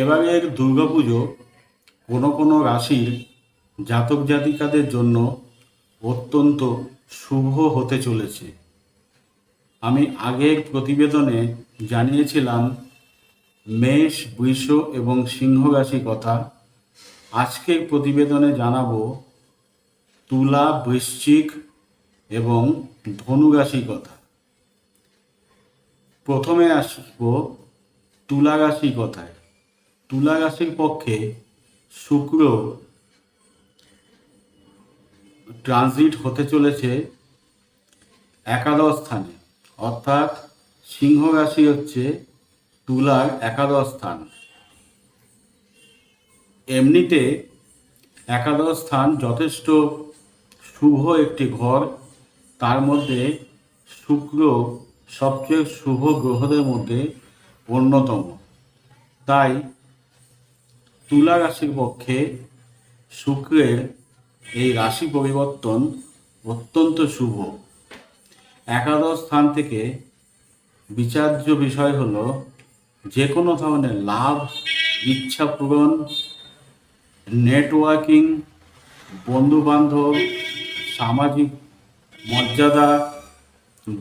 এবারের দুর্গাপুজো কোনো কোনো রাশির জাতক জাতিকাদের জন্য অত্যন্ত শুভ হতে চলেছে। আমি আগের প্রতিবেদনে জানিয়েছিলাম, মেষ, বৃষ এবং সিংহ রাশি কথা। আজকের প্রতিবেদনে জানাব তুলা, বৃশ্চিক এবং ধনু রাশি কথা। প্রথমে আসব তুলা রাশি কথায়। তুলা রাশির পক্ষে শুক্র ট্রানজিট হতে চলেছে একাদশ স্থানে। অর্থাৎ সিংহ রাশি হচ্ছে তুলার একাদশ স্থান। এমনিতে একাদশ স্থান যথেষ্ট শুভ একটি ঘর। তার মধ্যে শুক্র সবচেয়ে শুভ গ্রহদের মধ্যে অন্যতম। তাই তুলা রাশির পক্ষে শুক্রের এই রাশি পরিবর্তন অত্যন্ত শুভ। একাদশ স্থান থেকে বিচার্য বিষয় হলো যে কোনো ধরনের লাভ, ইচ্ছা পূরণ নেটওয়ার্কিং বন্ধুবান্ধব, সামাজিক মর্যাদা,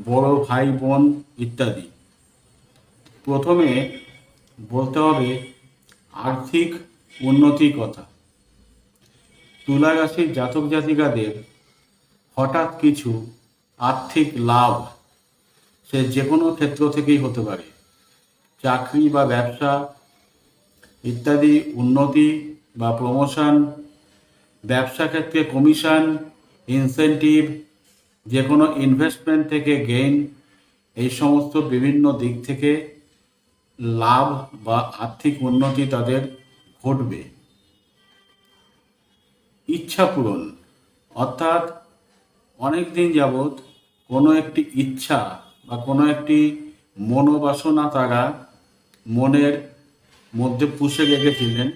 বড় ভাই, বোন ইত্যাদি। প্রথমে বলতে হবে আর্থিক উন্নতির কথা। তুলা রাশির জাতক জাতিকাদের হঠাৎ কিছু আর্থিক লাভ সে যে কোনো ক্ষেত্র থেকেই হতে পারে। চাকরি বা ব্যবসা ইত্যাদি উন্নতি বা প্রমোশন ব্যবসা ক্ষেত্রে কমিশন ইনসেন্টিভ যে কোনো ইনভেস্টমেন্ট থেকে গেইন এই সমস্ত বিভিন্ন দিক থেকে লাভ বা আর্থিক উন্নতি তাদের ঘটবে। ইচ্ছা পূরণ, অর্থাৎ অনেক দিন যাবৎ কোনো একটি ইচ্ছা বা কোনো একটি মনোবাসনা তারা মনের মধ্যে পুষে রেখেছিলেন।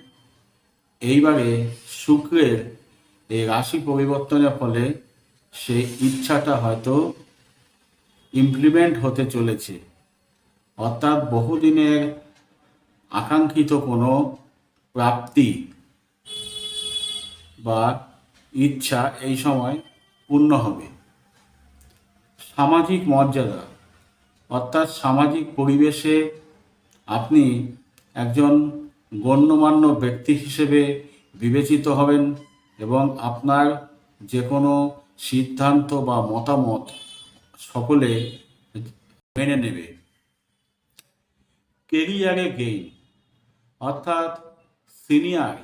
এইবারে শুক্রের এই রাশি পরিবর্তনের ফলে সেই ইচ্ছাটা হয়তো ইমপ্লিমেন্ট হতে চলেছে। অর্থাৎ বহুদিনের আকাঙ্ক্ষিত কোনো প্রাপ্তি বা ইচ্ছা এই সময় পূর্ণ হবে। সামাজিক মর্যাদা, অর্থাৎ সামাজিক পরিবেশে আপনি একজন গণ্যমান্য ব্যক্তি হিসেবে বিবেচিত হবেন এবং আপনার যে কোনো সিদ্ধান্ত বা মতামত সকলে মেনে নেবে। কেরিয়ারে গেইন, অর্থাৎ সিনিয়র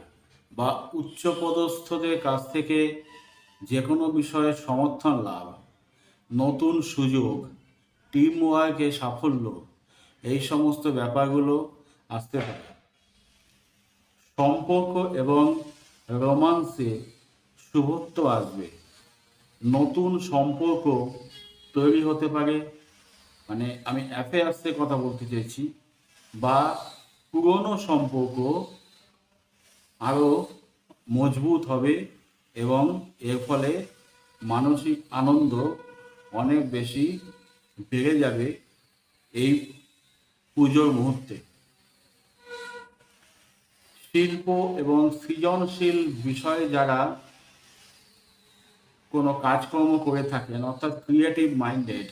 বা উচ্চপদস্থদের কাছ থেকে যে কোনো বিষয়ে সমর্থন লাভ, নতুন সুযোগ টিম ওয়ার্কে সাফল্য, এই সমস্ত ব্যাপারগুলো আসতে পারে। সম্পর্ক এবং রোমান্সে শুভত্ব আসবে। নতুন সম্পর্ক তৈরি হতে পারে মানে আমি অ্যাফেয়ার্সের কথা বলতে চাইছি, বা পুরনো সম্পর্ক আরও মজবুত হবে এবং এর ফলে মানসিক আনন্দ অনেক বেশি বেড়ে যাবে এই পুজোর মুহূর্তে। শিল্প এবং সৃজনশীল বিষয়ে যারা কোনো কাজকর্ম করে থাকেন, অর্থাৎ ক্রিয়েটিভ মাইন্ডেড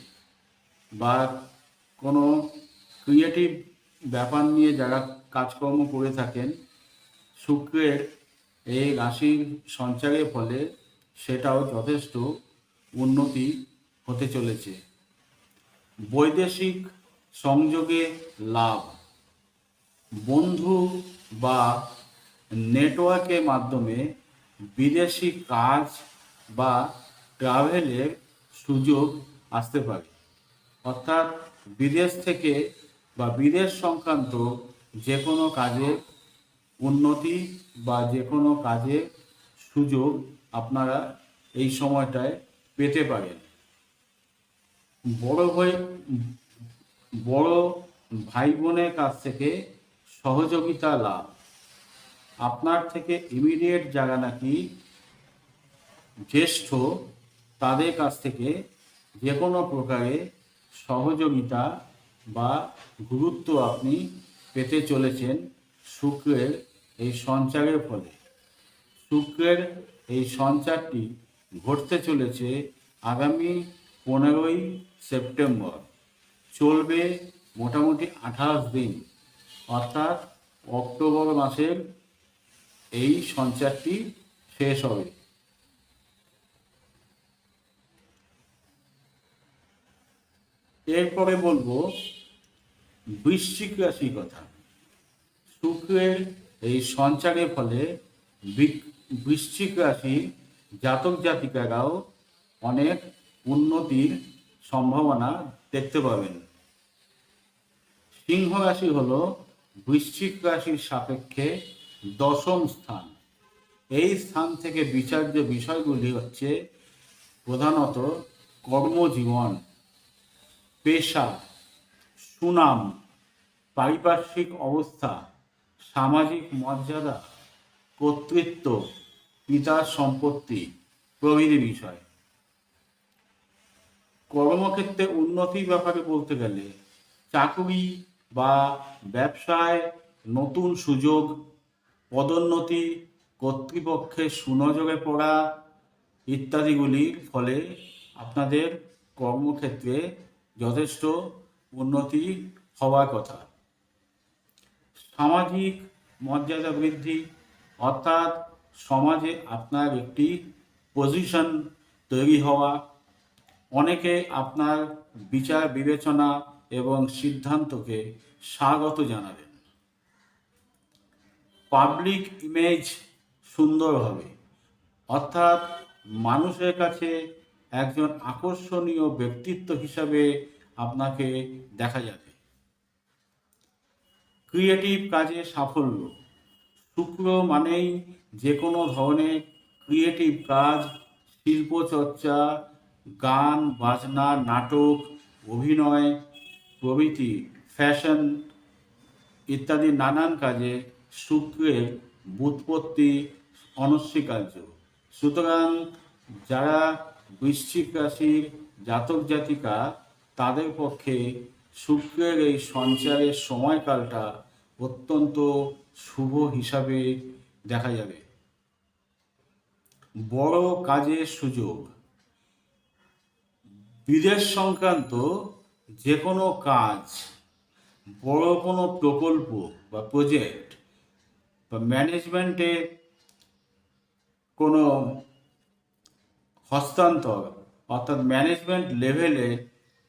বা কোনো ক্রিয়েটিভ ব্যাপার নিয়ে যারা কাজকর্ম করে থাকেন শুক্রের এই রাশির সঞ্চারের ফলে সেটাও যথেষ্ট উন্নতি হতে চলেছে। বৈদেশিক সংযোগে লাভ। বন্ধু বা নেটওয়ার্কের মাধ্যমে বিদেশি কাজ বা ট্রাভেলের সুযোগ আসতে পারে। অর্থাৎ বিদেশ থেকে বা বিদেশ সংক্রান্ত যে কোনো কাজের উন্নতি বা যে কোনো কাজের সুযোগ আপনারা এই সময়টায় পেতে পারেন। বড় ভাই বড় ভাই বোনের কাছ থেকে সহযোগিতা লাভ। আপনার থেকে ইমিডিয়েট যারা নাকি জ্যেষ্ঠ, তাদের কাছ থেকে যে কোনো প্রকারে সহযোগিতা বা গুরুত্ব আপনি পেতে চলেছেন শুক্রের এই সঞ্চারের ফলে শুক্রের এই সঞ্চারটি ঘটতে চলেছে আগামী পনেরোই সেপ্টেম্বর। চলবে মোটামুটি আঠাশ দিন। অর্থাৎ অক্টোবর মাসের এই সঞ্চারটি শেষ হবে। এরপরে বলব বৃশ্চিক রাশির কথা। শুক্রের এই সঞ্চারের ফলে বৃশ্চিক রাশি জাতক জাতিকারাও অনেক উন্নতির সম্ভাবনা দেখতে পাবেন। সিংহ রাশি হলো বৃশ্চিক রাশির সাপেক্ষে দশম স্থান। এই স্থান থেকে বিচার্য বিষয়গুলি হচ্ছে প্রধানত কর্মজীবন, পেশা, সুনাম, পারিপার্শ্বিক অবস্থা সামাজিক মর্যাদা, কর্তৃত্ব, পিতার সম্পত্তি প্রভৃতি বিষয়। কর্মক্ষেত্রে উন্নতির ব্যাপারে বলতে গেলে, চাকুরি বা ব্যবসায় নতুন সুযোগ, পদোন্নতি, কর্তৃপক্ষের সুনজরে পড়া ইত্যাদিগুলির ফলে আপনাদের কর্মক্ষেত্রে যথেষ্ট উন্নতি হওয়ার কথা। সামাজিক মর্যাদা বৃদ্ধি, অর্থাৎ সমাজে আপনার একটি পজিশন তৈরি হওয়া, অনেকে আপনার বিচার বিবেচনা এবং সিদ্ধান্তকে স্বাগত জানাবেন। পাবলিক ইমেজ সুন্দর হবে, অর্থাৎ মানুষের কাছে একজন আকর্ষণীয় ব্যক্তিত্ব হিসাবে আপনাকে দেখা যাবে। ক্রিয়েটিভ কাজে সাফল্য। শুক্র মানেই যে কোনো ধরনের ক্রিয়েটিভ কাজ, শিল্পচর্চা, গান, বাজনা, নাটক, অভিনয়, প্রভৃতি, ফ্যাশন ইত্যাদি নানান কাজে শুক্রের বুৎপত্তি অনস্বীকার্য। সুতরাং যারা বৃশ্চিক রাশির জাতক জাতিকা তাদের পক্ষে শুক্রের এই সঞ্চারের সময়কালটা অত্যন্ত শুভ হিসাবে দেখা যাবে। বড় কাজের সুযোগ। বিদেশ সংক্রান্ত যে কোনো কাজ, বড় কোনো প্রকল্প বা প্রজেক্ট বা ম্যানেজমেন্টে কোনো হস্তান্তর অর্থাৎ ম্যানেজমেন্ট লেভেলে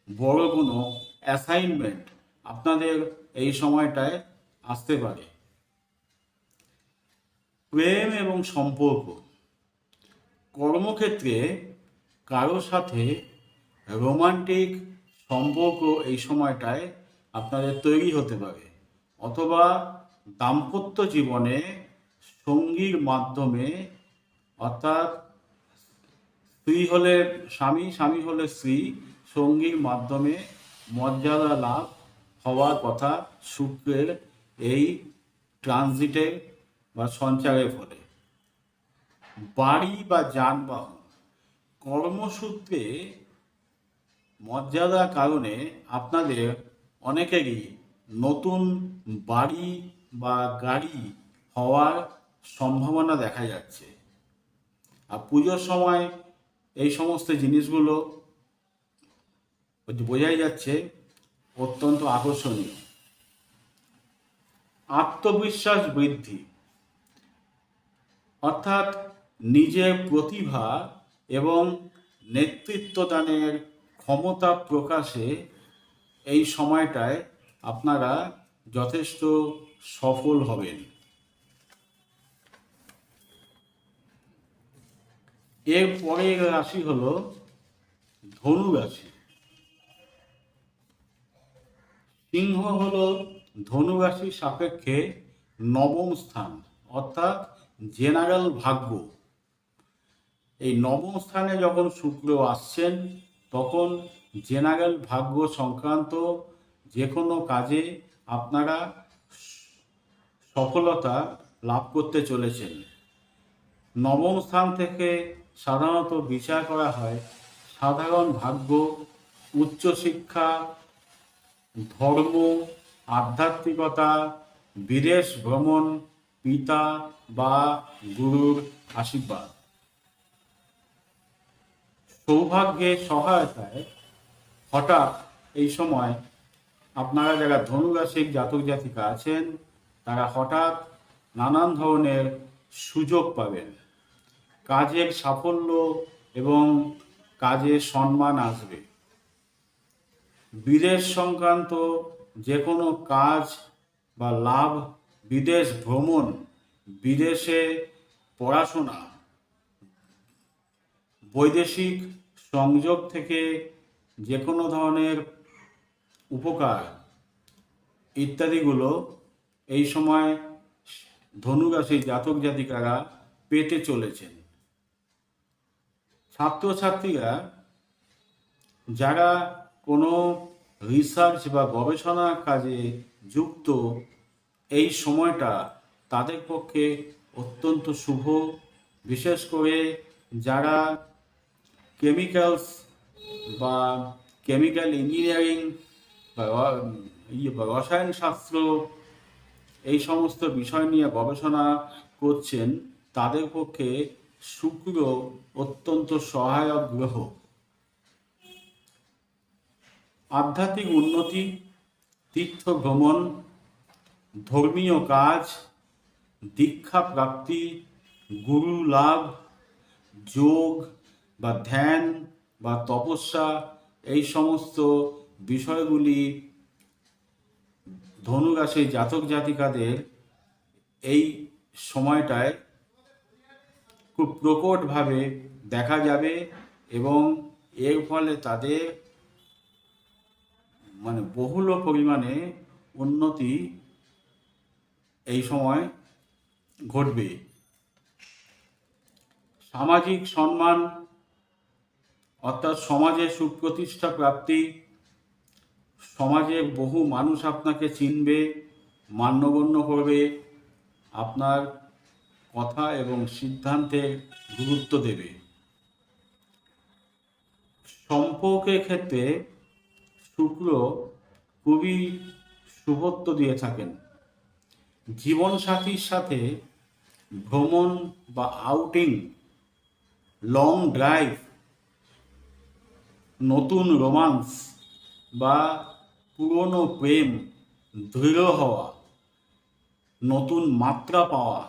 বড় কোনো অ্যাসাইনমেন্ট আপনাদের এই সময়টায় আসতে পারে। প্রেম এবং সম্পর্ক। কর্মক্ষেত্রে কারও সাথে রোমান্টিক সম্পর্ক এই সময়টায় আপনাদের তৈরি হতে পারে। অথবা দাম্পত্য জীবনে সঙ্গীর মাধ্যমে অর্থাৎ স্ত্রী হলে স্বামী স্বামী হলে স্ত্রী সঙ্গীর মাধ্যমে মর্যাদা লাভ হওয়ার কথা শুক্রের এই ট্রানজিটে বা সঞ্চারের ফলে। বাড়ি বা যানবাহন, কর্মসূত্রে মর্যাদার কারণে আপনাদের অনেকেরই নতুন বাড়ি বা গাড়ি হওয়ার সম্ভাবনা দেখা যাচ্ছে। আর পুজোর সময় এই সমস্ত জিনিসগুলো বোঝাই যাচ্ছে, অত্যন্ত আকর্ষণীয়। আত্মবিশ্বাস বৃদ্ধি। অর্থাৎ নিজের প্রতিভা এবং নেতৃত্বদানের ক্ষমতা প্রকাশে এই সময়টায় আপনারা যথেষ্ট সফল হবেন। এর পরের রাশি হল ধনু রাশি সিংহ হল ধনু রাশির সাপেক্ষে নবম স্থান, অর্থাৎ জেনারেল ভাগ্য। এই নবম স্থানে যখন শুক্র আসছেন, তখন জেনারেল ভাগ্য সংক্রান্ত যে কোনো কাজে আপনারা সফলতা লাভ করতে চলেছেন। নবম স্থান থেকে সাধারণত বিচার করা হয় সাধারণ ভাগ্য, উচ্চশিক্ষা ধর্ম, আধ্যাত্মিকতা, বিদেশ ভ্রমণ, পিতা বা গুরুর আশীর্বাদ। সৌভাগ্যের সহায়তায় হঠাৎ এই সময় আপনারা যারা ধনুরাশির জাতক জাতিকা আছেন, তারা হঠাৎ নানান ধরনের সুযোগ পাবেন। কাজের সাফল্য এবং কাজের সম্মান আসবে। বিদেশ সংক্রান্ত যে কোনো কাজ বা লাভ, বিদেশ ভ্রমণ, বিদেশে পড়াশোনা, বৈদেশিক সংযোগ থেকে যে কোনো ধরনের উপকার ইত্যাদিগুলো এই সময় ধনুরাশির জাতক জাতিকারা পেতে চলেছেন। ছাত্রছাত্রীরা যারা কোনো রিসার্চ বা গবেষণা কাজে যুক্ত এই সময়টা তাদের পক্ষে অত্যন্ত শুভ। বিশেষ করে যারা কেমিক্যালস বা কেমিক্যাল ইঞ্জিনিয়ারিং বা রসায়ন শাস্ত্র এই সমস্ত বিষয় নিয়ে গবেষণা করছেন, তাদের পক্ষে শুক্র অত্যন্ত সহায়ক গ্রহ। আধ্যাত্মিক উন্নতি, তীর্থ ভ্রমণ, ধর্মীয় কাজ, দীক্ষা প্রাপ্তি, গুরু লাভ, যোগ বা ধ্যান বা তপস্যা, এই সমস্ত বিষয়গুলি ধনুরাশি জাতক জাতিকাদের এই সময়টায় খুব প্রকটভাবে দেখা যাবে এবং এর ফলে তাদের মানে বহুল পরিমাণে উন্নতি এই সময় ঘটবে। সামাজিক সম্মান অর্থাৎ সমাজে সুপ্রতিষ্ঠা প্রাপ্তি, সমাজে বহু মানুষ আপনাকে চিনবে, মান্যগণ্য করবে, আপনার কথা এবং সিদ্ধান্তে গুরুত্ব দেবে। সম্পর্কের ক্ষেত্রে শুক্র খুবই শুভত্ব দিয়ে থাকেন। জীবনসাথীর সাথে ভ্রমণ বা আউটিং লং ড্রাইভ নতুন রোমান্স বা পুরনো প্রেম, দৃঢ় হওয়া, নতুন মাত্রা পাওয়া,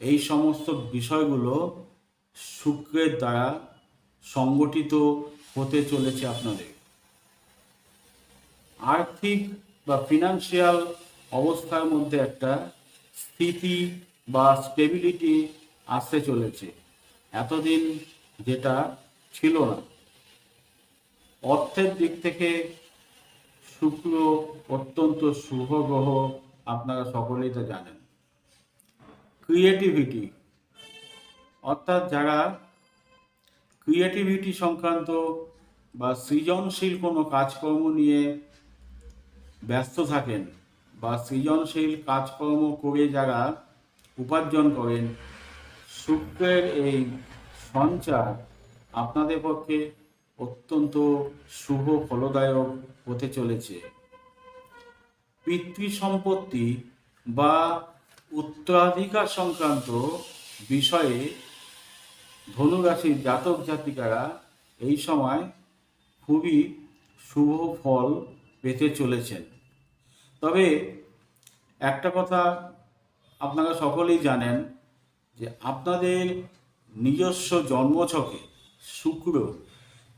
এই সমস্ত বিষয়গুলো শুক্রের দ্বারা সংগঠিত হতে চলেছে আপনাদের। আর্থিক বা ফিনান্সিয়াল অবস্থার মধ্যে একটা স্থিতি বা স্টেবিলিটি আসতে চলেছে। এতদিন যেটা ছিল না। অর্থের দিক থেকে শুক্র অত্যন্ত শুভ গ্রহ আপনারা সকলেই তো জানেন। ক্রিয়েটিভিটি অর্থাৎ যারা ক্রিয়েটিভিটি সংক্রান্ত বা সৃজনশীল কোনো কাজকর্ম নিয়ে ব্যস্ত থাকেন বা সৃজনশীল কাজকর্ম করে যারা উপার্জন করেন, শুক্রের এই সঞ্চার আপনাদের পক্ষে অত্যন্ত শুভ ফলদায়ক হতে চলেছে। পিতৃ সম্পত্তি বা উত্তরাধিকার সংক্রান্ত বিষয়ে ধনুরাশির জাতক জাতিকারা এই সময় খুবই শুভ ফল পেতে চলেছেন। তবে একটা কথা আপনারা সকলেই জানেন যে আপনাদের নিজস্ব জন্মছকে শুক্র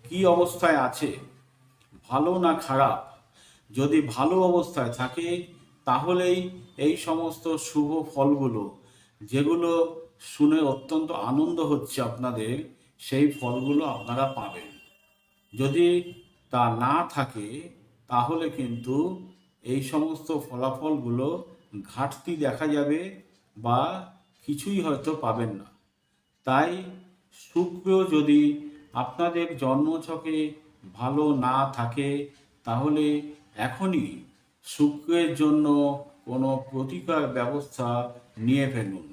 কি অবস্থায় আছে, ভালো না খারাপ, যদি ভালো অবস্থায় থাকে তাহলেই এই সমস্ত শুভ ফলগুলো, যেগুলো শুনে অত্যন্ত আনন্দ হচ্ছে আপনাদের, সেই ফলগুলো আপনারা পাবেন। যদি তা না থাকে তাহলে কিন্তু এই সমস্ত ফলাফলগুলো ঘাটতি দেখা যাবে বা কিছুই হয়তো পাবেন না। তাই শুক্র যদি আপনাদের জন্মছকে ভালো না থাকে, তাহলে এখনই শুক্রের জন্য কোনো প্রতিকার ব্যবস্থা নিয়ে ফেলুন।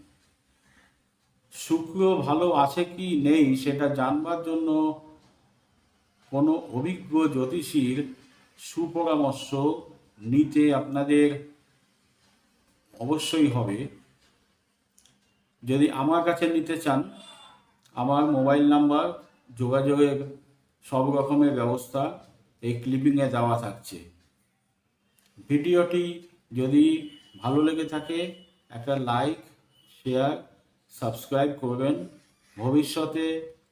শুক্র ভালো আছে কি নেই, সেটা জানবার জন্য কোনো অভিজ্ঞ জ্যোতিষীর সুপরামর্শ নিতে আপনাদের অবশ্যই হবে। যদি আমার কাছে নিতে চান, আমার মোবাইল নাম্বার, যোগাযোগের সব রকমের ব্যবস্থা এই ক্লিপিংয়ে দেওয়া থাকছে। ভিডিওটি যদি ভালো লেগে থাকে, একটা লাইক, শেয়ার, সাবস্ক্রাইব করবেন। ভবিষ্যতে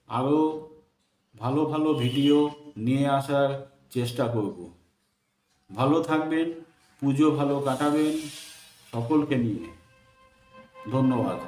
আরও ভালো ভালো ভিডিও নিয়ে আসার চেষ্টা করব। ভালো থাকবেন পুজো ভালো কাটাবেন সকলকে নিয়ে। ধন্যবাদ।